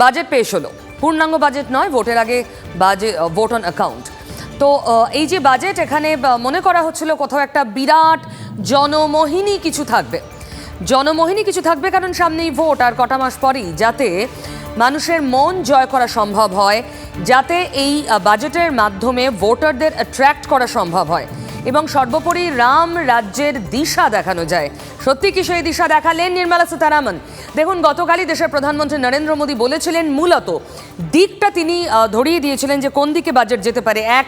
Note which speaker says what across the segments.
Speaker 1: Budget পেশ হলো। পূর্ণাঙ্গ বাজেট নয়, ভোটের আগে বাজেট ভোট অন অ্যাকাউন্ট তো এই যে বাজেট, এখানে মনে করা হচ্ছিল কোথাও একটা বিরাট জনমোহিনী কিছু থাকবে। জনমোহিনী কিছু থাকবে কারণ সামনেই ভোট আর কটা মাস পরেই, যাতে মানুষের মন জয় করা সম্ভব হয়, যাতে এই বাজেটের মাধ্যমে ভোটারদের অ্যাট্রাক্ট করা সম্ভব হয়। এবং সর্বোপরি রাম রাজ্যের দিশা দেখানো যায়। সত্যি কি সেই দিশা দেখালেন নির্মলা সীতারামন? দেখুন, গতকালই দেশের প্রধানমন্ত্রী নরেন্দ্র মোদী বলেছিলেন, মূলত দিকটা তিনি ধরিয়ে দিয়েছিলেন যে কোন দিকে বাজেট যেতে পারে। এক,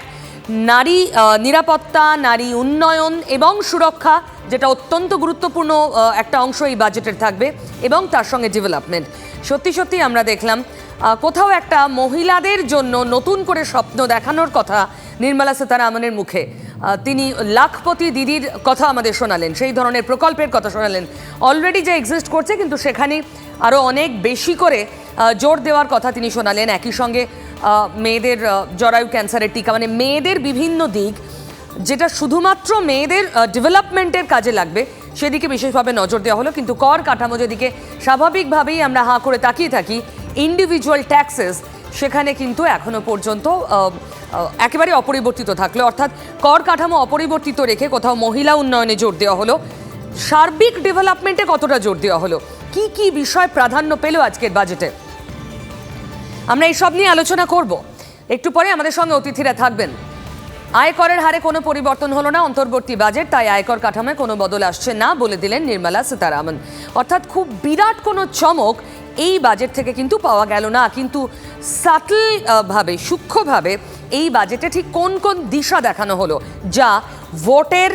Speaker 1: নারী নিরাপত্তা, নারী উন্নয়ন এবং সুরক্ষা, যেটা অত্যন্ত গুরুত্বপূর্ণ একটা অংশ এই বাজেটের থাকবে, এবং তার সঙ্গে ডেভেলপমেন্ট। সত্যি সত্যি আমরা দেখলাম কোথাও একটা মহিলাদের জন্য নতুন করে স্বপ্ন দেখানোর কথা নির্মলা সীতারামনের মুখে। তিনি লাখপতি দিদির কথা আমাদের শোনালেন, সেই ধরনের প্রকল্পের কথা শোনালেন। অলরেডি যে এক্সিস্ট করছে, কিন্তু সেখানে আরও অনেক বেশি করে জোর দেওয়ার কথা তিনি শোনালেন। একই সঙ্গে মেয়েদের জরায়ু ক্যান্সারের টিকা মানে মেয়েদের বিভিন্ন দিক, যেটা শুধুমাত্র মেয়েদের ডেভেলপমেন্টের কাজে লাগবে, সেদিকে বিশেষভাবে নজর দেওয়া হলো। কিন্তু কর কাঠামো যেদিকে স্বাভাবিকভাবেই আমরা হাঁ করে তাকিয়ে থাকি ইন্ডিভিজুয়াল ট্যাক্সেস সেখানে কিন্তু এখনও পর্যন্ত একেবারে অপরিবর্তিত থাকল। অর্থাৎ কর কাঠামো অপরিবর্তিত রেখে কোথাও মহিলা উন্নয়নে জোর দেওয়া হলো। সার্বিক ডেভেলপমেন্টে কতটা জোর দেওয়া হলো? কি কি বিষয় প্রাধান্য পেল আজকের বাজেটে আমরা এইসব নিয়ে আলোচনা করব। একটু পরে আমাদের সঙ্গে অতিথিরা থাকবেন। আয়করের হারে কোনো পরিবর্তন হলো না, অন্তর্বর্তী বাজেট তাই আয়কর কাঠামোয় কোনো বদল আসছে না বলে দিলেন নির্মলা সীতারামন। অর্থাৎ খুব বিরাট কোনো চমক এই বাজেট থেকে কিন্তু পাওয়া গেল না। কিন্তু সাটল ভাবে সূক্ষ্মভাবে এই বাজেটে ঠিক কোন কোন দিশা দেখানো হলো? যা ভোটের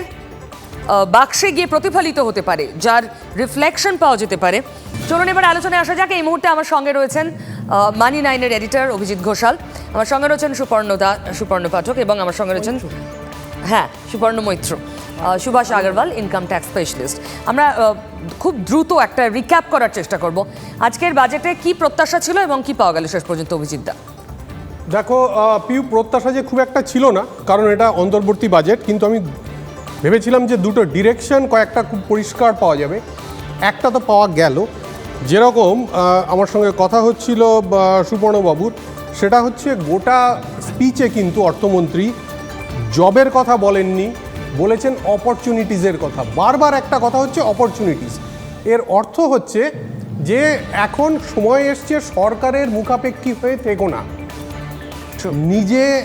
Speaker 1: বাক্সে গিয়ে প্রতিফলিত হতে পারে যার রিফ্লেকশন পাওয়া যেতে পারে। চলুন এবার আলোচনায় আসা যাক। এই মুহূর্তে আমার সঙ্গে রয়েছেন মানি নাইনের এডিটর অভিজিৎ ঘোষাল। আমার সঙ্গে রয়েছেন সুপর্ণ দা সুপর্ণ পাঠক এবং আমার সঙ্গে রয়েছেন হ্যাঁ Suparna Maitra. Subhash Agarwal income tax specialist আমরা খুব দ্রুত একটা রিক্যাপ করার চেষ্টা করব। আজকের বাজেটে কি প্রত্যাশা ছিল এবং কি পাওয়া গেল শেষ পর্যন্ত অভিজিৎ দা
Speaker 2: দেখো পিউ প্রত্যাশা যে খুব একটা ছিল না কারণ এটা অন্তর্বর্তী বাজেট কিন্তু আমি ভেবেছিলাম যে দুটো ডিরেকশন কয়েকটা খুব পরিষ্কার পাওয়া যাবে। একটা তো পাওয়া গেল। যেরকম আমার সঙ্গে কথা হচ্ছিল বা, সুবর্ণবাবুর সেটা হচ্ছে গোটা স্পিচে কিন্তু অর্থমন্ত্রী জবের কথা বলেননি। বলেছেন অপরচুনিটিসের কথা। বারবার একটা কথা হচ্ছে অপরচুনিটিস এর অর্থ হচ্ছে যে এখন সময় এসছে সরকারের মুখাপেক্ষী হয়ে থেকো না। নিজে,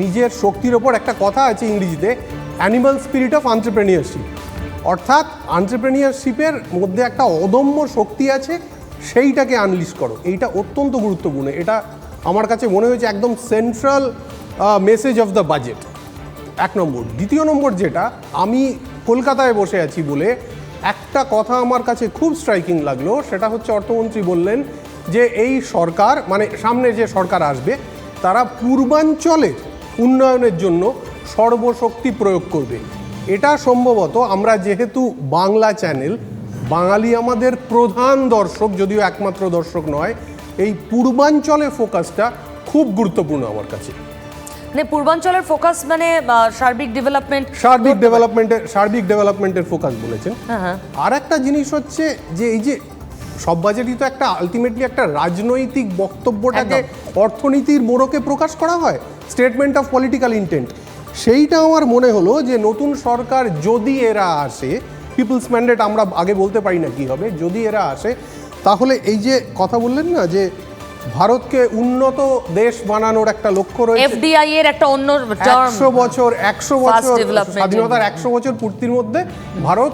Speaker 2: নিজের শক্তির ওপর একটা কথা আছে ইংরেজিতে অ্যানিমাল স্পিরিট অফ আন্টারপ্রেনিয়ারশিপ অর্থাৎ আন্টারপ্রেনিয়ারশিপের মধ্যে একটা অদম্য শক্তি আছে, সেইটাকে আনলিশ করো। এইটা অত্যন্ত গুরুত্বপূর্ণ। এটা আমার কাছে মনে হয়েছে একদম central message of the budget এক নম্বর। দ্বিতীয় নম্বর যেটা, আমি কলকাতায় বসে আছি বলে একটা কথা আমার কাছে খুব স্ট্রাইকিং লাগল, সেটা হচ্ছে অর্থমন্ত্রী বললেন যে এই সরকার মানে সামনে যে সরকার আসবে, তারা পূর্বাঞ্চলের উন্নয়নের জন্য সর্বশক্তি প্রয়োগ করবে। এটা সম্ভবত আমরা যেহেতু বাংলা চ্যানেল বাঙালি আমাদের প্রধান দর্শক, যদিও একমাত্র দর্শক নয়, এই পূর্বাঞ্চলে ফোকাসটা খুব গুরুত্বপূর্ণ আমার কাছে।
Speaker 1: মানে পূর্বাঞ্চলের ফোকাস মানে সার্বিক ডেভেলপমেন্ট
Speaker 2: সার্বিক ডেভেলপমেন্টের সার্বিক ডেভেলপমেন্টের ফোকাস বলেছেন আর একটা জিনিস হচ্ছে যে এই যে সব বাজেটই তো একটা আলটিমেটলি একটা রাজনৈতিক বক্তব্যটাকে অর্থনীতির মোড়কে প্রকাশ করা হয় স্টেটমেন্ট অফ পলিটিক্যাল ইন্টেন্ট সেইটা আমার মনে হলো যে নতুন সরকার যদি এরা আসে পিপলস ম্যান্ডেট আমরা আগে বলতে পারি না কি হবে যদি এরা আসে তাহলে এই যে কথা বললেন না যে ভারতকে উন্নত দেশ বানানোর একটা লক্ষ্য রয়েছে।
Speaker 1: এফডিআই এর একটা অন্য টার্ম
Speaker 2: বছর একশো
Speaker 1: Fast
Speaker 2: বছর স্বাধীনতার একশো বছর পূর্তির মধ্যে ভারত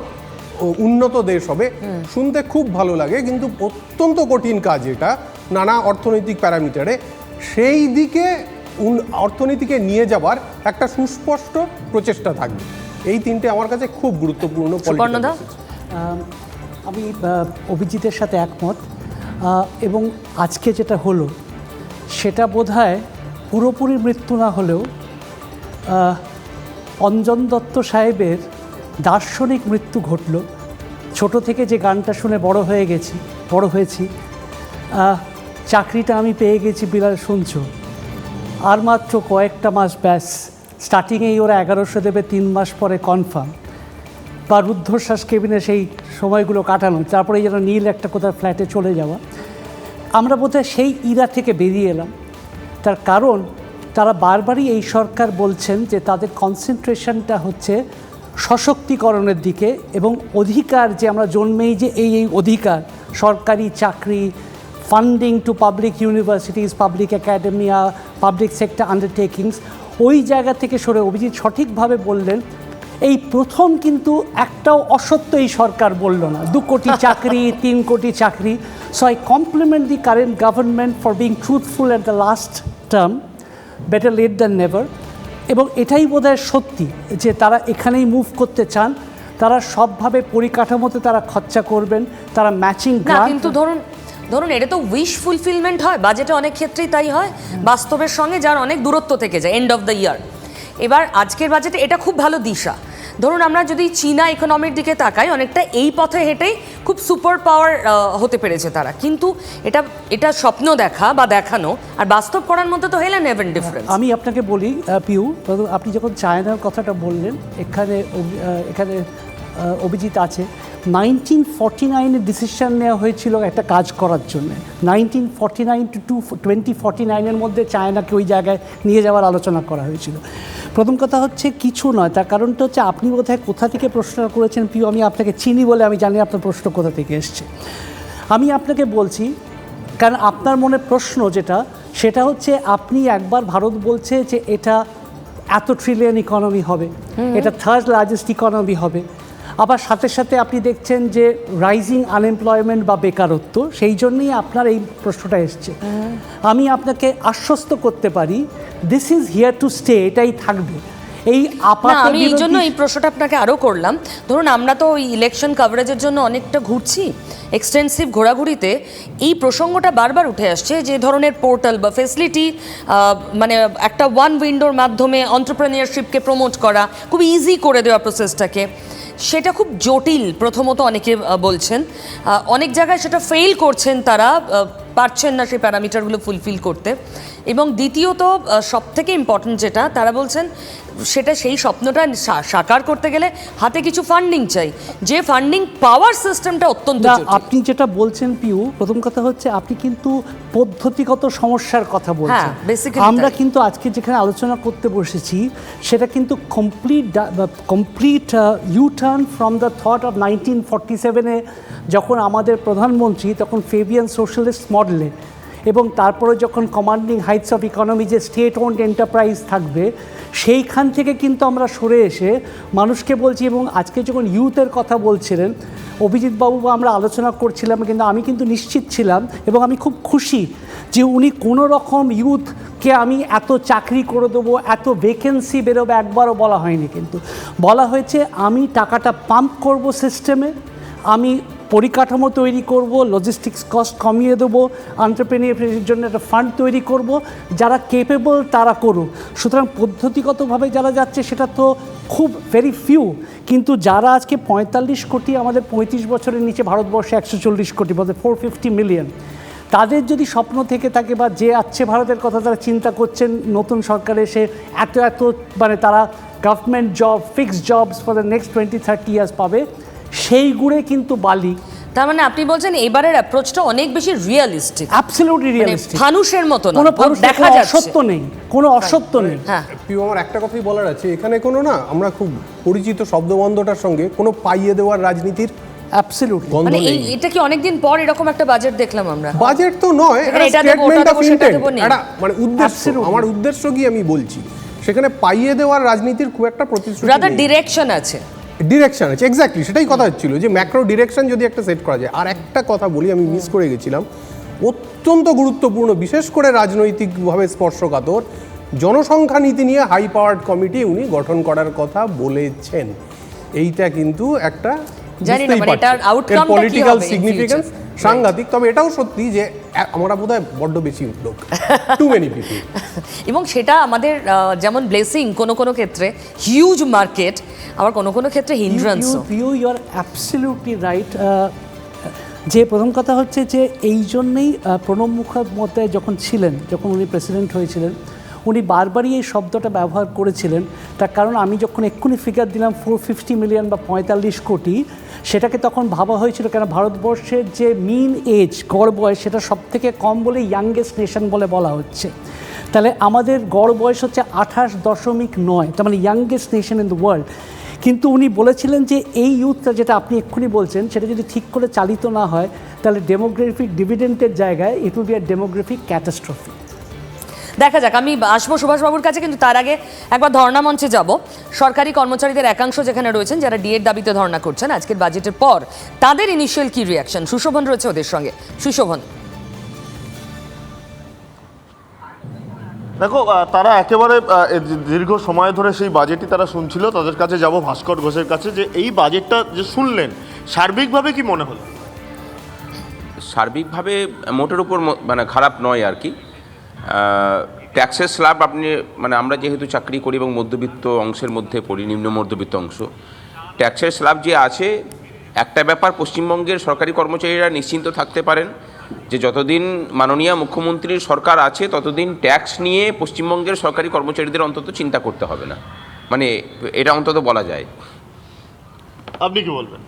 Speaker 2: উন্নত দেশ হবে। শুনতে খুব ভালো লাগে কিন্তু অত্যন্ত কঠিন কাজ এটা নানা অর্থনৈতিক প্যারামিটারে। সেই দিকে উন- অর্থনীতিকে নিয়ে যাবার একটা সুস্পষ্ট প্রচেষ্টা থাকবে। এই তিনটে আমার কাছে খুব গুরুত্বপূর্ণ।
Speaker 3: আম, অভিজিতের সাথে একমত। এবং আজকে যেটা হলো, সেটা বোধহয় পুরোপুরি মৃত্যু না হলেও অঞ্জন দত্ত সাহেবের দার্শনিক মৃত্যু ঘটল। ছোট থেকে যে গানটা শুনে বড় হয়ে গেছি, বড় হয়েছি চাকরিটা আমি পেয়ে গেছি বিড়াল শুনছ? আর মাত্র কয়েকটা মাস ব্যাস স্টার্টিংয়েই ওরা এগারোশো দেবে, তিন মাস পরে কনফার্ম বা রুদ্ধশ্বাস কেবিনে সেই সময়গুলো কাটানো তারপরে যেন নীল একটা কোথাও ফ্ল্যাটে চলে যাওয়া। আমরা বোধহয় সেই ইরা থেকে বেরিয়ে এলাম। তার কারণ, তারা বারবারই এই সরকার বলছেন যে তাদের কনসেন্ট্রেশনটা হচ্ছে সশক্তিকরণের দিকে এবং অধিকার যে আমরা জন্মেই যে এই এই অধিকার, সরকারি চাকরি funding to public universities public academia public sector undertakings ওই জায়গা থেকে সরে অভিজিৎ সঠিকভাবে বললেন এই প্রথম কিন্তু একটাও অসত্য এই সরকার বলল না। দু কোটি চাকরি তিন কোটি চাকরি। So I compliment the current government for being truthful at the last term better late than never এবং এটাই বোধহয় সত্যি যে তারা এখানেই মুভ করতে চান। তারা সবভাবে পরিকাঠামোতে তারা খরচা করবেন। তারা ম্যাচিং
Speaker 1: কিন্তু ধরুন ধরুন এটা তো উইশ ফুলফিলমেন্ট হয়। বাজেটে অনেক ক্ষেত্রেই তাই হয়। বাস্তবের সঙ্গে যার অনেক দূরত্ব থেকে যায় এন্ড অফ দ্য ইয়ার এবার আজকের বাজেটে এটা খুব ভালো দিশা। ধরুন, আমরা যদি চীনা ইকোনমির দিকে তাকাই, অনেকটা এই পথে হেঁটেই খুব সুপার পাওয়ার হতে পেরেছে তারা। কিন্তু এটা এটা স্বপ্ন দেখা বা দেখানো, আর বাস্তব করার মধ্যে তো হেলেন এভেন ডিফারেন্স
Speaker 3: আমি আপনাকে বলি পিউ আপনি যখন চায়নার কথাটা বললেন, এখানে এখানে অভিজিৎ আছে নাইনটিন ফর্টি নাইনে ডিসিশন নেওয়া হয়েছিল একটা কাজ করার জন্য। Nineteen forty nine to to twenty forty নাইনের মধ্যে চায়নাকে ওই জায়গায় নিয়ে যাওয়ার আলোচনা করা হয়েছিল। প্রথম কথা হচ্ছে কিছু নয় তার কারণটা হচ্ছে আপনি বোধহয় কোথা থেকে প্রশ্নটা করেছেন পিউ আমি আপনাকে চিনি বলে আমি জানি আপনার প্রশ্ন কোথা থেকে এসছে। আমি আপনাকে বলছি কারণ আপনার মনে প্রশ্ন যেটা সেটা হচ্ছে আপনি একবার ভারত বলছে যে এটা এত ট্রিলিয়ন ইকোনমি হবে এটা থার্ড লার্জেস্ট ইকোনমি হবে। আবার সাথে সাথে আপনি দেখছেন যে রাইজিং আনএমপ্লয়মেন্ট বা বেকারত্ব সেই জন্যই আপনার এই প্রশ্নটা এসছে। আমি আপনাকে আশ্বস্ত করতে পারি this is here to stay এটাই থাকবে। এই
Speaker 1: না আমি এই জন্য এই প্রশ্নটা আপনাকে আরও করলাম। ধরুন আমরা তো ওই ইলেকশন কভারেজের জন্য অনেকটা ঘুরছি এক্সটেন্সিভ ঘোরাঘুরিতে। এই প্রসঙ্গটা বারবার উঠে আসছে যে ধরনের পোর্টাল বা ফেসিলিটি মানে একটা ওয়ান উইন্ডোর মাধ্যমে অন্টারপ্রেনিয়ারশিপকে প্রমোট করা খুব ইজি করে দেওয়া প্রসেসটাকে সেটা খুব জটিল, প্রথমত অনেকে বলছেন। অনেক জায়গায় সেটা ফেল করছেন তারা পারছেন না সেই প্যারামিটারগুলো ফুলফিল করতে। এবং দ্বিতীয়ত সব থেকে ইম্পর্টেন্ট যেটা তারা বলছেন সেটা সেই স্বপ্নটা সাকার করতে গেলে হাতে কিছু ফান্ডিং চাই। যে ফান্ডিং পাওয়ার সিস্টেমটা অত্যন্ত
Speaker 3: আপনি যেটা বলছেন পিউ প্রথম কথা হচ্ছে আপনি কিন্তু পদ্ধতিগত সমস্যার কথা বলছেন।
Speaker 1: হ্যাঁ,
Speaker 3: আমরা কিন্তু আজকে যেখানে আলোচনা করতে বসেছি সেটা কিন্তু complete complete U turn from the thought of nineteen forty সেভেনে যখন আমাদের প্রধানমন্ত্রী তখন ফেবিয়ান সোশ্যালিস্ট মডেলে এবং তারপরে যখন কমান্ডিং হাইটস অফ ইকোনমি যে স্টেট ওন্ড এন্টারপ্রাইজ থাকবে, সেইখান থেকে কিন্তু আমরা সরে এসে মানুষকে বলছি এবং আজকে যখন ইউথের কথা বলছিলেন, অভিজিৎবাবু বা আমরা আলোচনা করছিলাম কিন্তু আমি কিন্তু নিশ্চিত ছিলাম এবং আমি খুব খুশি যে উনি কোনো রকম ইউথকে আমি এত চাকরি করে দেবো, এত ভ্যাকেন্সি বেরোবে একবারও বলা হয়নি কিন্তু। বলা হয়েছে, আমি টাকাটা পাম্প করব সিস্টেমে আমি পরিকাঠামো তৈরি করব লজিস্টিক্স কস্ট কমিয়ে দেবো আন্টারপ্রেনিয়ারের জন্য একটা ফান্ড তৈরি করব, যারা কেপেবল তারা করুক। সুতরাং পদ্ধতিগতভাবে যারা যাচ্ছে সেটা তো খুব ভেরি ফিউ কিন্তু যারা আজকে পঁয়তাল্লিশ কোটি, আমাদের পঁয়ত্রিশ বছরের নিচে ভারতবর্ষে একশো চল্লিশ কোটি, বলতে ফোর ফিফটি মিলিয়ন তাদের যদি স্বপ্ন থেকে থাকে বা যে আছে ভারতের কথা তারা চিন্তা করছেন, নতুন সরকার এসে এত এত মানে তারা government job fixed jobs for the next twenty thirty years পাবে সেই গুড়ে কিন্তু বালি।
Speaker 1: তার মানে আপনি বলছেন এবারের অ্যাপ্রোচটা অনেক বেশি রিয়েলিস্টিক
Speaker 3: অ্যাবসলিউটলি রিয়েলিস্টিক
Speaker 1: মানুষের মতো না
Speaker 3: কোনো
Speaker 1: দেখা যাচ্ছে।
Speaker 3: অসত্য নেই কোনো অসত্য নেই।
Speaker 1: হ্যাঁ।
Speaker 2: পিউ আমার একটা কথাই বলার আছে এখানে কোনো না আমরা খুব পরিচিত শব্দবন্ধটার সঙ্গে কোনো পাইয়ে দেওয়ার রাজনীতির
Speaker 3: অ্যাবসলিউটলি
Speaker 1: মানে
Speaker 2: নেই।
Speaker 1: এটা কি অনেকদিন পর এরকম একটা বাজেট দেখলাম আমরা?
Speaker 2: বাজেট তো নয়
Speaker 1: এটা
Speaker 2: স্টেটমেন্ট অফ ইন্টেন্ট মানে উদ্দেশ্য আমার উদ্দেশ্য কি আমি বলছি? সেখানে পাইয়ে দেওয়ার রাজনীতির খুব একটা প্রতিশ্রুতি
Speaker 1: রাদার ডিরেকশন আছে।
Speaker 2: ডিরেকশন আছে এক্স্যাক্টলি সেটাই কথা হচ্ছিল যে ম্যাক্রো ডিরেকশন যদি একটা সেট করা যায়। আর একটা কথা বলি আমি মিস করে গেছিলাম। অত্যন্ত গুরুত্বপূর্ণ বিশেষ করে রাজনৈতিকভাবে স্পর্শকাতর জনসংখ্যা নীতি নিয়ে হাই পাওয়ার্ড কমিটি উনি গঠন করার কথা বলেছেন। এইটা কিন্তু একটা
Speaker 1: মানে
Speaker 2: পলিটিক্যাল সিগনিফিকেন্স? সাংঘাতিক তবে এটাও সত্যি যে আমরা বোধহয় বড্ড বেশি লোক টু মেনি পিপল
Speaker 1: এবং সেটা আমাদের যেমন ব্লেসিং কোনো কোনো ক্ষেত্রে হিউজ মার্কেট আবার কোনো কোনো ক্ষেত্রে hindrance
Speaker 3: you you are absolutely right যে প্রথম কথা হচ্ছে যে এই জন্যেই প্রণব মুখোপাধ্যায় যখন ছিলেন যখন উনি প্রেসিডেন্ট হয়েছিলেন উনি বারবারই এই শব্দটা ব্যবহার করেছিলেন। তার কারণ আমি যখন এক্ষুনি ফিগার দিলাম ফোর ফিফটি মিলিয়ন বা পঁয়তাল্লিশ কোটি, সেটাকে তখন ভাবা হয়েছিল কেন ভারতবর্ষের যে মিন এজ গড় বয়স, সেটা সব থেকে কম বলে ইয়াংগেস্ট নেশন বলে বলা হচ্ছে। তাহলে আমাদের গড় বয়স হচ্ছে আঠাশ দশমিক নয়, তার মানে youngest nation in the world কিন্তু উনি বলেছিলেন যে এই ইউথটা যেটা আপনি এক্ষুনি বলছেন, সেটা যদি ঠিক করে চালিত না হয়, তাহলে ডেমোগ্রাফিক ডিভিডেন্টের জায়গায় it will be a demographic catastrophe
Speaker 1: দেখা যাক আমি আসব সুভাষবাবুর কাছে কিন্তু তার আগে একবার ধর্ণা মঞ্চে যাব। সরকারি কর্মচারীদের একাংশ যেখানে রয়েছেন যারা ডিএর দাবিতে ধর্ণা করছেন আজকের বাজেটের পর তাদের ইনিশিয়াল কি রিয়াকশন সুশোভন রয়েছে ওদের সঙ্গে। সুশোভন।
Speaker 4: দেখো তারা একেবারে দীর্ঘ সময় ধরে সেই বাজেটই তারা শুনছিল। তাদের কাছে যাব ভাস্কর ঘোষের কাছে যে এই বাজেটটা যে শুনলেন সার্বিকভাবে কি মনে হলো?
Speaker 5: সার্বিকভাবে মোটের উপর মানে খারাপ নয় আর কি। ট্যাক্সের স্ল্যাব আপনি মানে আমরা যেহেতু চাকরি করি এবং মধ্যবিত্ত অংশের মধ্যে পড়ি, নিম্ন মধ্যবিত্ত অংশ ট্যাক্সের স্ল্যাব যে আছে, একটা ব্যাপার পশ্চিমবঙ্গের সরকারি কর্মচারীরা নিশ্চিন্ত থাকতে পারেন যে যতদিন মাননীয় মুখ্যমন্ত্রীর সরকার আছে, ততদিন ট্যাক্স নিয়ে পশ্চিমবঙ্গের সরকারি কর্মচারীদের অন্তত চিন্তা করতে হবে না। মানে এটা অন্তত বলা যায়।
Speaker 4: আপনি কি বলবেন?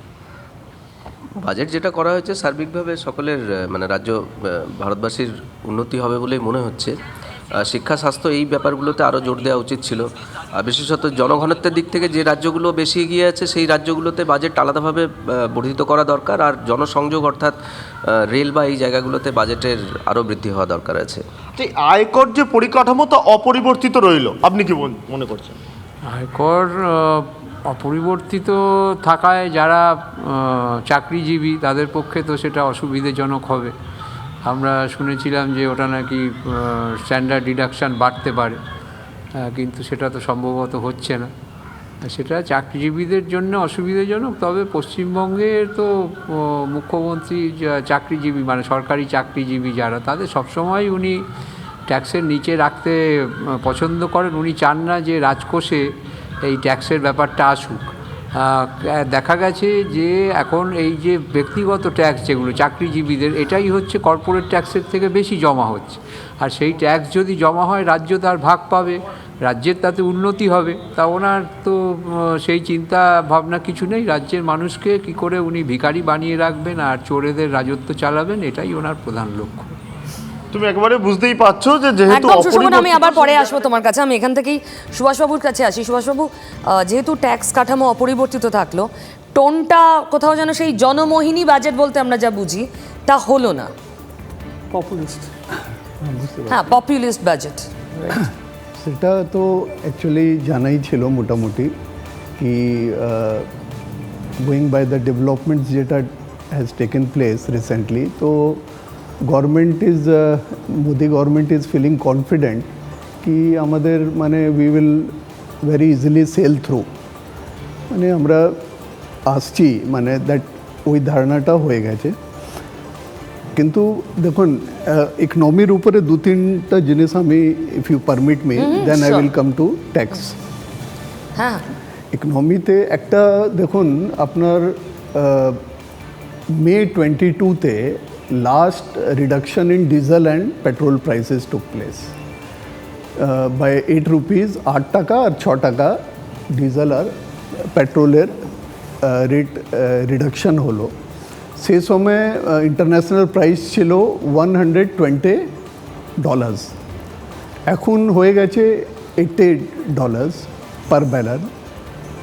Speaker 6: বাজেট যেটা করা হয়েছে সার্বিকভাবে সকলের মানে রাজ্য ভারতবাসীর উন্নতি হবে বলেই মনে হচ্ছে। শিক্ষা স্বাস্থ্য এই ব্যাপারগুলোতে আরও জোর দেওয়া উচিত ছিল। আর বিশেষত জনঘনত্বের দিক থেকে যে রাজ্যগুলো বেশি এগিয়ে আছে সেই রাজ্যগুলোতে বাজেট আলাদাভাবে বর্ধিত করা দরকার। আর জনসংযোগ অর্থাৎ রেল বা এই জায়গাগুলোতে বাজেটের আরও বৃদ্ধি হওয়া দরকার আছে।
Speaker 4: যে আয়কর যে পরিকাঠামো তা অপরিবর্তিত রইল। আপনি কি মন- মনে করছেন?
Speaker 7: আয়কর অপরিবর্তিত থাকায় যারা চাকরিজীবী তাদের পক্ষে তো সেটা অসুবিধাজনক হবে। আমরা শুনেছিলাম যে ওটা নাকি স্ট্যান্ডার্ড ডিডাকশান বাড়তে পারে কিন্তু সেটা তো সম্ভবত হচ্ছে না। সেটা চাকরিজীবীদের জন্য অসুবিধাজনক, তবে পশ্চিমবঙ্গের তো মুখ্যমন্ত্রী চাকরিজীবী মানে সরকারি চাকরিজীবী যারা, তাদের সবসময় উনি ট্যাক্সের নিচে রাখতে পছন্দ করেন। উনি চান না যে রাজকোষে এই ট্যাক্সের ব্যাপারটা আসুক। দেখা গেছে যে এখন এই যে ব্যক্তিগত ট্যাক্স যেগুলো, চাকরিজীবীদের, এটাই হচ্ছে কর্পোরেট ট্যাক্সের থেকে বেশি জমা হচ্ছে। আর সেই ট্যাক্স যদি জমা হয়, রাজ্য তার ভাগ পাবে, রাজ্যের তাতে উন্নতি হবে। তা ওনার তো সেই চিন্তা ভাবনা কিছু নেই। রাজ্যের মানুষকে কি করে উনি ভিখারি বানিয়ে রাখবেন আর চোরেদের রাজত্ব চালাবেন, এটাই ওনার প্রধান লক্ষ্য।
Speaker 4: তুমি একেবারে বুঝতেই পারছ যে যেহেতু
Speaker 1: একদম সুশোভন আমি আবার পরে আসব তোমার কাছে। আমি এখান থেকেই সুভাষবাবুর কাছে আসি। সুভাষবাবু যেহেতু ট্যাক্স কাঠামো অপরিবর্তিত থাকল টোনটা কোথাও যেন সেই জনমোহিনী বাজেট বলতে আমরা যা বুঝি তা হলো না।
Speaker 3: পপুলিস্ট
Speaker 1: হ্যাঁ পপুলিস্ট বাজেট
Speaker 8: সেটা তো অ্যাকচুয়ালি জানাই ছিল মোটামুটি কি গোয়িং বাই দ্য ডেভেলপমেন্টস যেটা হ্যাজ টেকেন প্লেস রিসেন্টলি তো government is Modi government is feeling confident কি আমাদের মানে we will very easily sail through মানে আমরা আসছি মানে দ্যাট ওই ধারণাটা হয়ে গেছে। কিন্তু দেখুন ইকোনমির উপরে দু তিনটা জিনিস আমি if you permit me then I will come to tax
Speaker 1: হ্যাঁ।
Speaker 8: ইকোনমিতে একটা দেখুন আপনার মে টোয়েন্টি টুতে last reduction in diesel and petrol prices took place by eight rupees আট টাকা আর ছ টাকা ডিজেল আর পেট্রোলের রেট রিডাকশন হলো। সেই সময় ইন্টারন্যাশনাল প্রাইস ছিল ওয়ান হান্ড্রেড টোয়েন্টি ডলার্স এখন হয়ে গেছে এইটি ডলার্স পার ব্যালার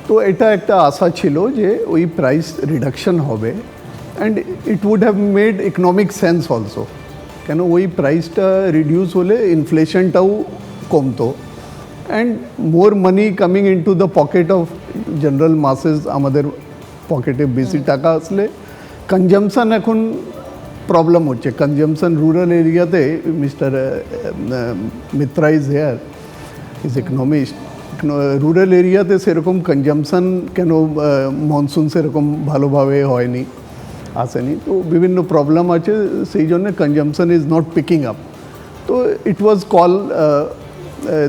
Speaker 8: তো এটা একটা আশা ছিল যে ওই প্রাইস রিডাকশন হবে। And it would have made economic sense also কেন ওই প্রাইসটা রিডিউস হলে ইনফ্লেশনটাও কমতো। And more money coming in to the pocket of general masses আমাদের পকেটে বেশি টাকা আসলে কনজামশন এখন প্রবলেম হচ্ছে। কনজামশন রুরাল এরিয়াতে mister Mitra is here is economist rural এরিয়াতে সেরকম কনজামশন কেন মনসুন সেরকম ভালোভাবে হয়নি। আসেনি তো বিভিন্ন প্রবলেম আছে সেই জন্য consumption is not picking up তো it was call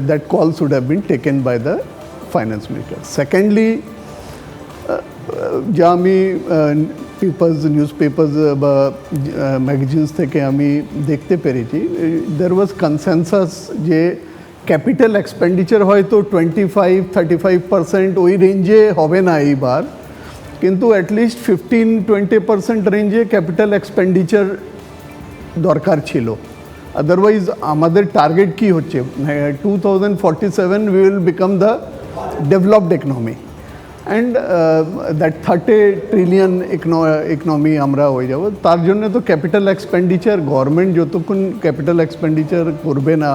Speaker 8: that call should have been taken by the finance minister secondly যা আমি পেপার্স নিউজ পেপার্স বা ম্যাগাজিনস থেকে আমি দেখতে পেরেছি দের ওয়াজ কনসেনসাস যে ক্যাপিটাল এক্সপেন্ডিচার হয়তো twenty five thirty five percent ওই রেঞ্জে হবে না এইবার কিন্তু at least fifteen twenty percent রেঞ্জে ক্যাপিটাল এক্সপেন্ডিচার দরকার ছিল। আদারওয়াইজ আমাদের টার্গেট কি হচ্ছে? Two thousand forty seven we will become the developed economy and that thirty trillion economy আমরা হয়ে যাব। তার জন্য তো ক্যাপিটাল এক্সপেন্ডিচার গভর্নমেন্ট যতক্ষণ ক্যাপিটাল এক্সপেন্ডিচার করবে না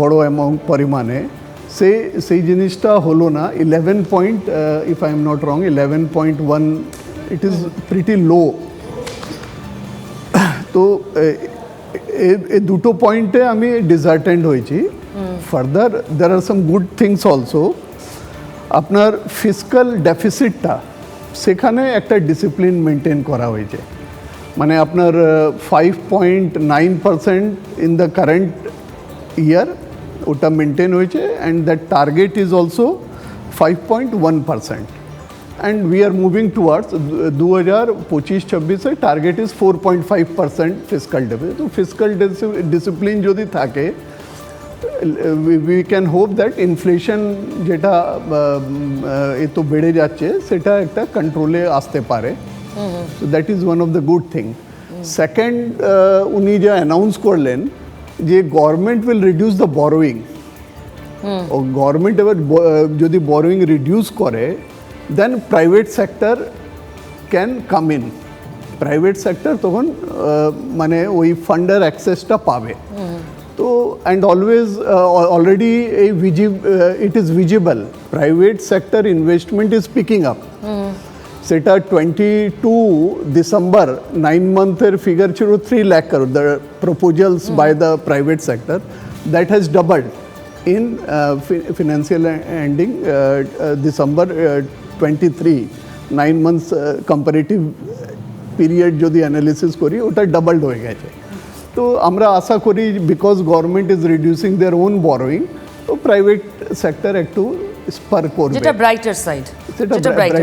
Speaker 8: বড় অ্যামাউন্ট পরিমাণে সে সেই জিনিসটা হলো না eleven point if I am not wrong eleven point one it is pretty low তো এ- দুটো পয়েন্টে আমি ডিসঅ্যাটেন্ড হয়েছি further there are some good things also আপনার ফিজিক্যাল ডেফিসিটটা সেখানে একটা ডিসিপ্লিন মেনটেন করা হয়েছে মানে আপনার five point nine percent in the current year ওটা মেনটেন হয়েছে and that target is also five point one percent and we are moving towards দু হাজার পঁচিশ ছাব্বিশে target is four point five percent physical deficit তো physical discipline যদি থাকে we can hope that inflation যেটা এ তো বেড়ে যাচ্ছে সেটা একটা কন্ট্রোলে আসতে পারে। So that is one of the good thing second উনি যে অ্যানাউন্স করলেন যে government will reduce the borrowing O government এবার ব- যদি বরোয়িং রিডিউস করে then private sector can come in private sector তখন আহ, মানে ওই ফান্ডের অ্যাক্সেসটা পাবে তো অ্যান্ড অলওয়েজ অলরেডি এই ভিজি it is visible private sector investment is picking up সেটা টোয়েন্টি টু ডিসেম্বর নাইন মান্থের ফিগার ছিল three lakh crore the proposals by the private sector that has doubled ending uh, uh, December uh, 23 nine months comparative period যদি analysis করি ওটা doubled হয়ে গেছে তো আমরা আশা করি because government is reducing their own borrowing তো প্রাইভেট সেক্টর একটু স্পার করবে
Speaker 1: যেটা ব্রাইটার সাইড
Speaker 8: সেটা
Speaker 1: ব্রাইটার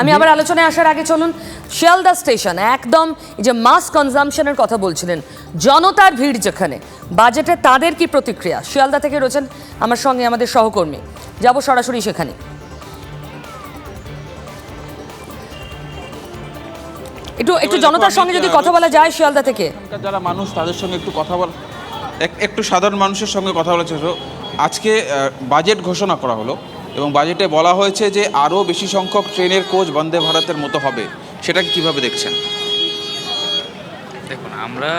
Speaker 1: আমি আবার আলোচনায় আসার আগে চলুন শিয়ালদা স্টেশন একদম এই যে মাস কনজাম্পশনের কথা বলছিলেন জনতার ভিড় যেখানে বাজেটে তাদের কি প্রতিক্রিয়া? শিয়ালদা থেকে রয়েছেন আমার সঙ্গে আমাদের সহকর্মী। যাব সরাসরি সেখানে। একটু একটু জনতার সঙ্গে যদি কথা বলা যায় শিয়ালদা থেকে।
Speaker 9: যারা মানুষ তাদের সঙ্গে একটু কথা বল একটু সাধারণ মানুষের সঙ্গে কথা বলার চেষ্টা আজকে বাজেট ঘোষণা করা হলো। এবং বাজেটে বলা হয়েছে যে আরও বেশি সংখ্যক ট্রেনের কোচ বন্দে ভারতের মতো হবে। সেটাকে কীভাবে দেখছেন?
Speaker 10: দেখুন আমরা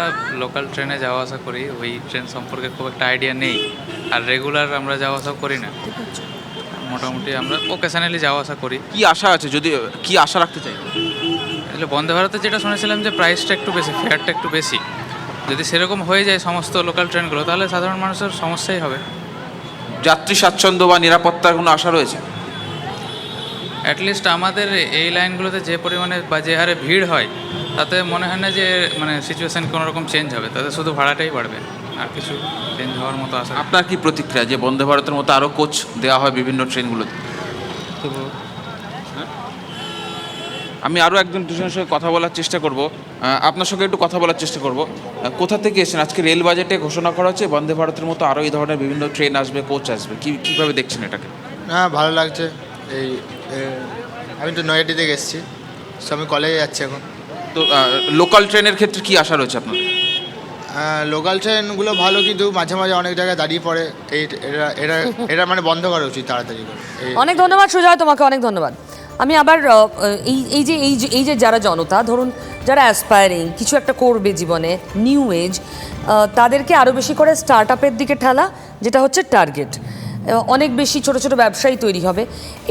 Speaker 10: লোকাল ট্রেনে যাওয়া আসা করি ওই ট্রেন সম্পর্কে খুব একটা আইডিয়া নেই। আর রেগুলার আমরা যাওয়া আসা করি না। মোটামুটি আমরা ওকেশনালি যাওয়া আসা করি।
Speaker 9: কি আশা আছে? যদি কি আশা রাখতে চাই?
Speaker 10: আসলে বন্দে ভারতে যেটা শুনেছিলাম যে প্রাইসটা একটু বেশি ফেয়ারটা একটু বেশি। যদি সেরকম হয়ে যায় সমস্ত লোকাল ট্রেনগুলো তাহলে সাধারণ মানুষের সমস্যাই হবে।
Speaker 9: যাত্রী স্বাচ্ছন্দ্য বা নিরাপত্তার কোনো আশা রয়েছে?
Speaker 10: অ্যাটলিস্ট আমাদের এই লাইনগুলোতে যে পরিমাণে বা যে হারে ভিড় হয় তাতে মনে হয় না যে মানে সিচুয়েশান কোনো রকম চেঞ্জ হবে। তাতে শুধু ভাড়াটাই বাড়বে। আর কিছু চেঞ্জ হওয়ার মতো আশা
Speaker 9: আপনার কী প্রতিক্রিয়া যে বন্দে ভারতের মতো আরও কোচ দেওয়া হয় বিভিন্ন ট্রেনগুলোতে
Speaker 10: তবু
Speaker 9: আমি আরও একজন দুজনের সঙ্গে কথা বলার চেষ্টা করব। আপনার সঙ্গে একটু কথা বলার চেষ্টা করব। কোথা থেকে এসেছেন? আজকে রেল বাজেটে ঘোষণা করা হচ্ছে বন্দে ভারতের মতো আরও এই ধরনের বিভিন্ন ট্রেন আসবে কোচ আসবে। কী কীভাবে দেখছেন এটাকে?
Speaker 11: হ্যাঁ ভালো লাগছে। এই আমি তো নয়াটি থেকে এসেছি। সো আমি কলেজে যাচ্ছি এখন।
Speaker 9: তো লোকাল ট্রেনের ক্ষেত্রে কি আশা রয়েছে আপনার?
Speaker 11: লোকাল ট্রেনগুলো ভালো কিন্তু মাঝে মাঝে অনেক জায়গায় দাঁড়িয়ে পড়ে। এই এরা এরা এরা মানে বন্ধ করা উচিত তাড়াতাড়ি করে।
Speaker 1: অনেক ধন্যবাদ সুজয় তোমাকে অনেক ধন্যবাদ। আমি আবার এই এই যে এই যে এই যে যারা জনতা, ধরুন যারা অ্যাসপায়ারিং কিছু একটা করবে জীবনে নিউ এজ তাদেরকে আরও বেশি করে স্টার্ট আপের দিকে ঠেলা, যেটা হচ্ছে টার্গেট অনেক বেশি ছোট ছোট ব্যবসায়ী তৈরি হবে।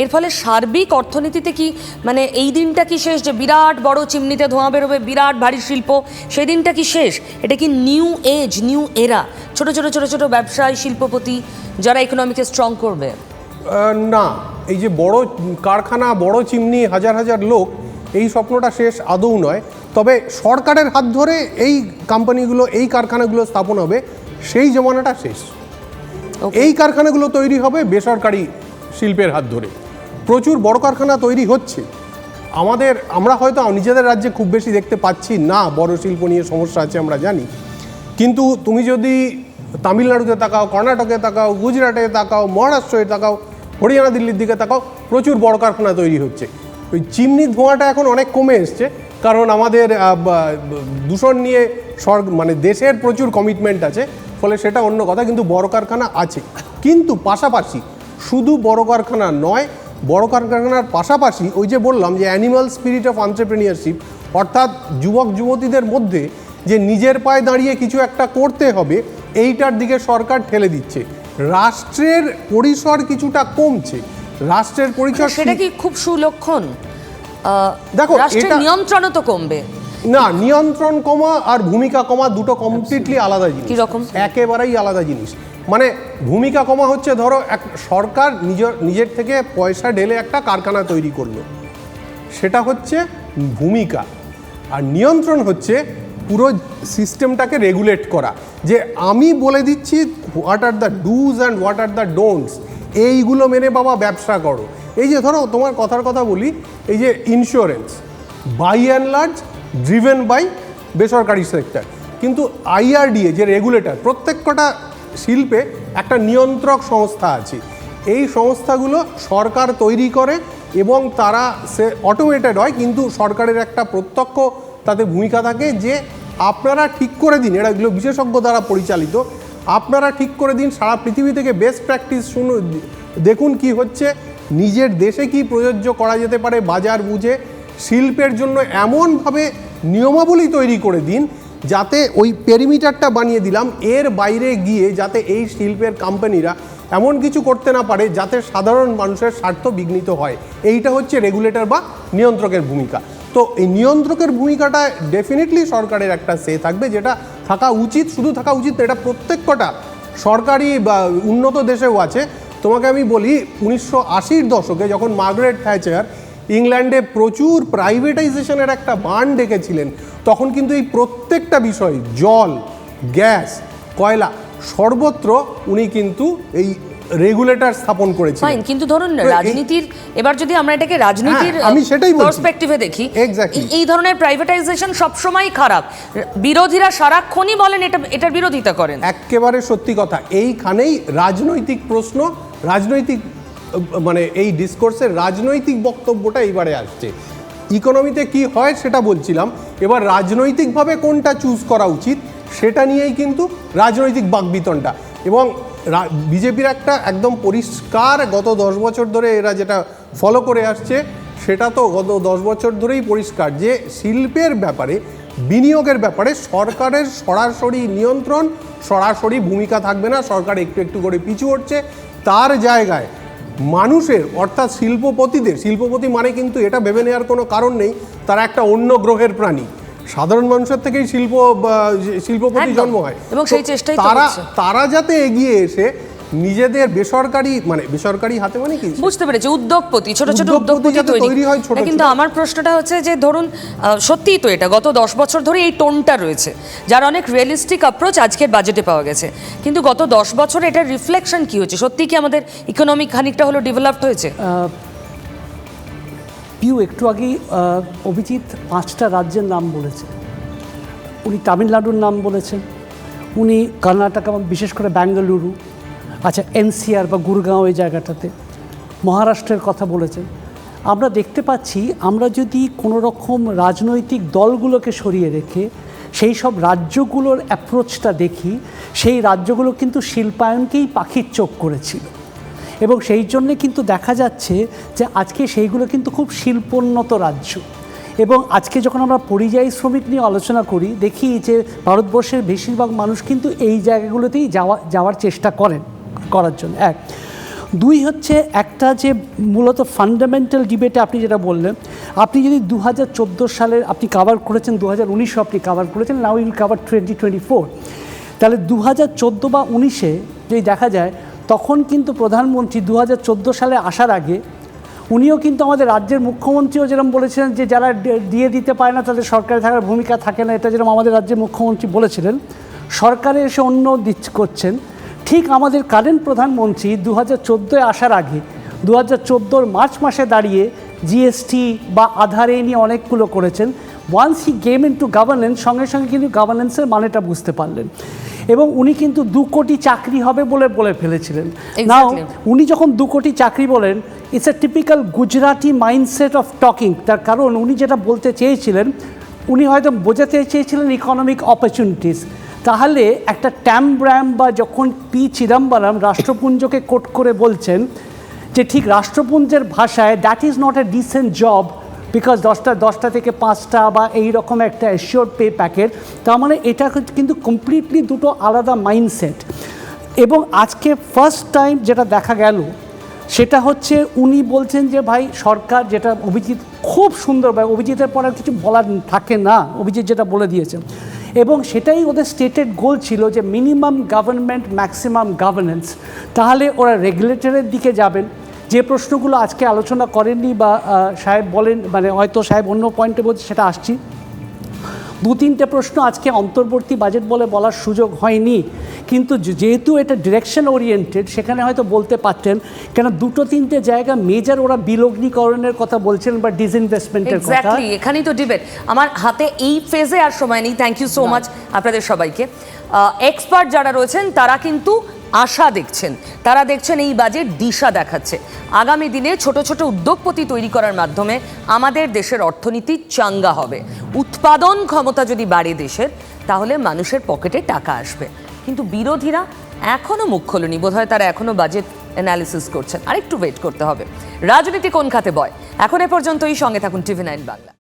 Speaker 1: এর ফলে সার্বিক অর্থনীতিতে কি মানে এই দিনটা কি শেষ যে বিরাট বড় চিমনিতে ধোঁয়া বেরোবে, বিরাট ভারী শিল্প, সেই দিনটা কি শেষ? এটা কি নিউ এজ নিউ এরা ছোট ছোট ছোট ছোট ব্যবসায়ী, শিল্পপতি যারা ইকোনমিকে স্ট্রং করবে।
Speaker 2: না এই যে বড় কারখানা বড় চিমনি হাজার হাজার লোক এই স্বপ্নটা শেষ আদৌ নয়। তবে সরকারের হাত ধরে এই কোম্পানিগুলো এই কারখানাগুলো স্থাপন হবে সেই জমানাটা শেষ. এই কারখানাগুলো তৈরি হবে বেসরকারি শিল্পের হাত ধরে। প্রচুর বড় কারখানা তৈরি হচ্ছে। আমাদের আমরা হয়তো নিজেদের রাজ্যে খুব বেশি দেখতে পাচ্ছি না বড় শিল্প নিয়ে সমস্যা আছে আমরা জানি। কিন্তু তুমি যদি তামিলনাড়ুতে তাকাও, কর্ণাটকে তাকাও, গুজরাটে তাকাও, মহারাষ্ট্রে তাকাও, হরিয়ানা, দিল্লির দিকে তাকাও, প্রচুর বড় কারখানা তৈরি হচ্ছে। ওই চিমনির ধোঁয়াটা এখন অনেক কমে এসছে, কারণ আমাদের দূষণ নিয়ে সর মানে দেশের প্রচুর কমিটমেন্ট আছে, ফলে সেটা অন্য কথা, কিন্তু বড় কারখানা আছে। কিন্তু পাশাপাশি, শুধু বড় কারখানা নয়, বড় কারখানার পাশাপাশি ওই যে বললাম যে অ্যানিমাল স্পিরিট অফ অন্টারপ্রেনিয়ারশিপ অর্থাৎ যুবক যুবতীদের মধ্যে যে নিজের পায়ে দাঁড়িয়ে কিছু একটা করতে হবে এইটার দিকে সরকার ঠেলে দিচ্ছে। রাষ্ট্রের পরিসর কিছুটা কমছে। রাষ্ট্রের পরিসর
Speaker 1: সেটা কি খুব সুলক্ষণ?
Speaker 2: দেখো,
Speaker 1: রাষ্ট্রের নিয়ন্ত্রণও তো কমবে।
Speaker 2: না নিয়ন্ত্রণ কমা আর ভূমিকা কমা দুটো কমপ্লিটলি আলাদা জিনিস।
Speaker 1: কীরকম?
Speaker 2: একেবারেই আলাদা জিনিস। মানে ভূমিকা কমা হচ্ছে ধরো এক সরকার নিজের নিজের থেকে পয়সা ঢেলে একটা কারখানা তৈরি করল। সেটা হচ্ছে ভূমিকা। আর নিয়ন্ত্রণ হচ্ছে পুরো সিস্টেমটাকে রেগুলেট করা। যে আমি বলে দিচ্ছি what are the dos and what are the don'ts এইগুলো মেনে বাবা ব্যবসা করো। এই যে ধরো, তোমার কথার কথা বলি, এই যে insurance by and large driven by বেসরকারি সেক্টর কিন্তু আইআরডিএ যে রেগুলেটর প্রত্যেক কটা শিল্পে একটা নিয়ন্ত্রক সংস্থা আছে। এই সংস্থাগুলো সরকার তৈরি করে এবং তারা সে অটোমেটেড হয়, কিন্তু সরকারের একটা প্রত্যক্ষ তাতে ভূমিকা থাকে যে আপনারা ঠিক করে দিন, এরা এগুলো বিশেষজ্ঞ দ্বারা পরিচালিত, আপনারা ঠিক করে দিন, সারা পৃথিবী থেকে বেস্ট প্র্যাকটিস শুনুন দেখুন কি হচ্ছে, নিজের দেশে কি প্রযোজ্য করা যেতে পারে, বাজার বুঝে, শিল্পের জন্য এমনভাবে নিয়মাবলী তৈরি করে দিন, যাতে ওই পেরিমিটারটা বানিয়ে দিলাম, এর বাইরে গিয়ে যাতে এই শিল্পের কোম্পানিরা এমন কিছু করতে না পারে, যাতে সাধারণ মানুষের স্বার্থ বিঘ্নিত হয়। এইটা হচ্ছে রেগুলেটর বা নিয়ন্ত্রকের ভূমিকা। তো এই নিয়ন্ত্রকের ভূমিকাটা ডেফিনেটলি সরকারের একটা সে থাকবে, যেটা থাকা উচিত, শুধু থাকা উচিত এটা প্রত্যেক কটা সরকারি বা উন্নত দেশেও আছে। তোমাকে আমি বলি, উনিশশো আশির দশকে যখন মার্গারেট থ্যাচার ইংল্যান্ডে প্রচুর প্রাইভেটাইজেশনের একটা বান ডেকেছিলেন, তখন কিন্তু এই প্রত্যেকটা বিষয়, জল, গ্যাস, কয়লা, সর্বত্র উনি কিন্তু এই রেগুলেটর স্থাপন করেছিলেন।
Speaker 1: ফাইন কিন্তু ধরুন রাজনীতির এবার যদি আমরা এটাকে রাজনীতির
Speaker 2: হ্যাঁ, আমি সেটাই বলছি।
Speaker 1: পার্সপেক্টিভে দেখি. এই- ধরনের প্রাইভেটাইজেশন সবসময় খারাপ। বিরোধীরা সারাক্ষণই বলেন এটা এটার বিরোধিতা করেন।
Speaker 2: একেবারে সত্যি কথা এইখানেই রাজনৈতিক প্রশ্ন রাজনৈতিক মানে এই ডিসকোর্সের রাজনৈতিক বক্তব্যটা এইবারে আসছে। ইকোনমিতে কি হয় সেটা বলছিলাম এবার রাজনৈতিকভাবে কোনটা চুজ করা উচিত সেটা নিয়েই কিন্তু রাজনৈতিক বাকবিতনটা এবং বিজেপির একটা একদম পরিষ্কার গত দশ বছর ধরে এরা যেটা ফলো করে আসছে, সেটা তো গত দশ বছর ধরেই পরিষ্কার যে শিল্পের ব্যাপারে, বিনিয়োগের ব্যাপারে সরকারের সরাসরি নিয়ন্ত্রণ, সরাসরি ভূমিকা থাকবে না, সরকার একটু একটু করে পিছু হচ্ছে তার জায়গায় মানুষের, অর্থাৎ শিল্পপতিদের, শিল্পপতি মানে কিন্তু এটা ভেবে নেওয়ার কোনো কারণ নেই, তারা একটা অন্য গ্রহের প্রাণী। সাধারণ মানুষের থেকেই শিল্প বা শিল্পপতি জন্ম হয়।
Speaker 1: এবং সেই চেষ্টাই
Speaker 2: তারা তারা যাতে এগিয়ে এসে নিজেদের বেসরকারি মানে বেসরকারি হাতে মানে কি?
Speaker 1: বুঝতে পেরেছি উদ্যোগপতি ছোট ছোট
Speaker 2: উদ্যোগপতি
Speaker 1: তৈরি।
Speaker 2: হয় ছোট
Speaker 1: কিন্তু আমার প্রশ্নটা হচ্ছে যে ধরুন সত্যিই তো এটা গত দশ বছর ধরে এই টোনটা রয়েছে যার অনেক রিয়েলিস্টিক অ্যাপ্রোচ আজকের বাজেটে পাওয়া গেছে। কিন্তু গত দশ বছরে এটার রিফ্লেকশন কি হয়েছে সত্যি কি আমাদের ইকোনমিক খানিকটা হলো ডেভেলপড হয়েছে?
Speaker 3: পিউ একটু আগেই অভিজিৎ পাঁচটা রাজ্যের নাম বলেছে। উনি তামিলনাড়ুর নাম বলেছেন। উনি কর্ণাটক এবং বিশেষ করে বেঙ্গালুরু আচ্ছা এনসিআর বা গুরগাঁও এই জায়গাটাতে, মহারাষ্ট্রের কথা বলেছেন। আমরা দেখতে পাচ্ছি, আমরা যদি কোনো রকম রাজনৈতিক দলগুলোকে সরিয়ে রেখে সেই সব রাজ্যগুলোর অ্যাপ্রোচটা দেখি, সেই রাজ্যগুলো কিন্তু শিল্পায়নকেই পাখির চোখ করেছিল। এবং সেই জন্যে কিন্তু দেখা যাচ্ছে যে আজকে সেইগুলো কিন্তু খুব শিল্পোন্নত রাজ্য। এবং আজকে যখন আমরা পরিযায়ী শ্রমিক নিয়ে আলোচনা করি, দেখি যে ভারতবর্ষের বেশিরভাগ মানুষ কিন্তু এই জায়গাগুলোতেই যাওয়া, যাওয়ার চেষ্টা করেন করার জন্য। এক। দুই হচ্ছে একটা যে মূলত ফান্ডামেন্টাল ডিবেটে আপনি যেটা বললেন, আপনি যদি দু হাজার চোদ্দ সালের আপনি কাভার করেছেন দু হাজার উনিশও আপনি কাভার করেছেন now you'll cover twenty twenty four তাহলে দু হাজার চোদ্দ বা উনিশে যদি দেখা যায় তখন কিন্তু প্রধানমন্ত্রী দু হাজার চোদ্দ সালে আসার আগে উনিও কিন্তু আমাদের রাজ্যের মুখ্যমন্ত্রীও যেরকম বলেছিলেন যে যারা দিয়ে দিতে পারে না তাদের সরকারে থাকার ভূমিকা থাকে না, এটা যেরকম আমাদের রাজ্যের মুখ্যমন্ত্রী বলেছিলেন, সরকারে এসে অন্য দিচ্ছ, করছেন। ঠিক আমাদের কারেন্ট প্রধানমন্ত্রী দু হাজার আসার আগে দু হাজার মার্চ মাসে দাঁড়িয়ে জিএসটি বা আধার নিয়ে অনেকগুলো করেছেন। Once he came into governance সঙ্গে সঙ্গে কিন্তু গভর্নেন্সের মানেটা বুঝতে পারলেন। এবং উনি কিন্তু দু কোটি চাকরি হবে বলে বলে ফেলেছিলেন। নাও উনি যখন দু কোটি চাকরি বলেন it's a typical Gujarati mindset of talking তার কারণ উনি যেটা বলতে চেয়েছিলেন উনি হয়তো বোঝাতে চেয়েছিলেন ইকোনমিক অপরচুনিটিস তাহলে একটা ট্যাম ব্র্যাম বা যখন পি চিদম্বরম রাষ্ট্রপুঞ্জকে কোট করে বলছেন যে ঠিক রাষ্ট্রপুঞ্জের ভাষায় that is not a decent job because দশটা দশটা থেকে পাঁচটা বা এই রকম একটা অ্যাসিওর পে প্যাকেট তার মানে এটা কিন্তু কমপ্লিটলি দুটো আলাদা মাইন্ডসেট এবং আজকে ফার্স্ট টাইম যেটা দেখা গেল, সেটা হচ্ছে উনি বলছেন যে, ভাই, সরকার যেটা অভিজিৎ খুব সুন্দর, ভাই, অভিজিতের পরে আর কিছু বলার থাকে না। অভিজিৎ যেটা বলে দিয়েছেন। এবং সেটাই ওদের স্টেটেড গোল ছিল যে মিনিমাম গভর্নমেন্ট ম্যাক্সিমাম গভর্নেন্স তাহলে ওরা রেগুলেটরের দিকে যাবেন। যে প্রশ্নগুলো আজকে আলোচনা করেননি বা সাহেব বলেন মানে হয়তো সাহেব অন্য পয়েন্টে বলছে সেটা আসছি। দু তিনটে প্রশ্ন আজকে অন্তর্বর্তী বাজেট বলে বলার সুযোগ হয়নি কিন্তু যেহেতু এটা ডিরেকশন ওরিয়েন্টেড সেখানে হয়তো বলতে পারতেন কেন দুটো তিনটে জায়গা মেজর ওরা বিলগ্নীকরণের কথা বলছেন বা ডিসইনভেস্টমেন্টের কথা।
Speaker 1: এক্স্যাক্টলি এখানেই তো ডিবেট আমার হাতে এই ফেজে আর সময় নেই। থ্যাংক ইউ সো মাচ আপনাদের সবাইকে। এক্সপার্ট যারা রয়েছেন তারা কিন্তু আশা দেখছেন। তারা দেখছেন এই বাজেট দিশা দেখাচ্ছে। আগামী দিনে ছোট ছোট উদ্যোগপতি তৈরি করার মাধ্যমে আমাদের দেশের অর্থনীতি চাঙ্গা হবে। উৎপাদন ক্ষমতা যদি বাড়ে দেশের, তাহলে মানুষের পকেটে টাকা আসবে। কিন্তু বিরোধীরা এখনও মুখ খোলেনি। বোধহয় তারা এখনও বাজেট অ্যানালিসিস করছেন। আরেকটু ওয়েট করতে হবে। রাজনীতি কোন খাতে বয়? এখন এ পর্যন্তই। সঙ্গে থাকুন টিভি নাইন বাংলা।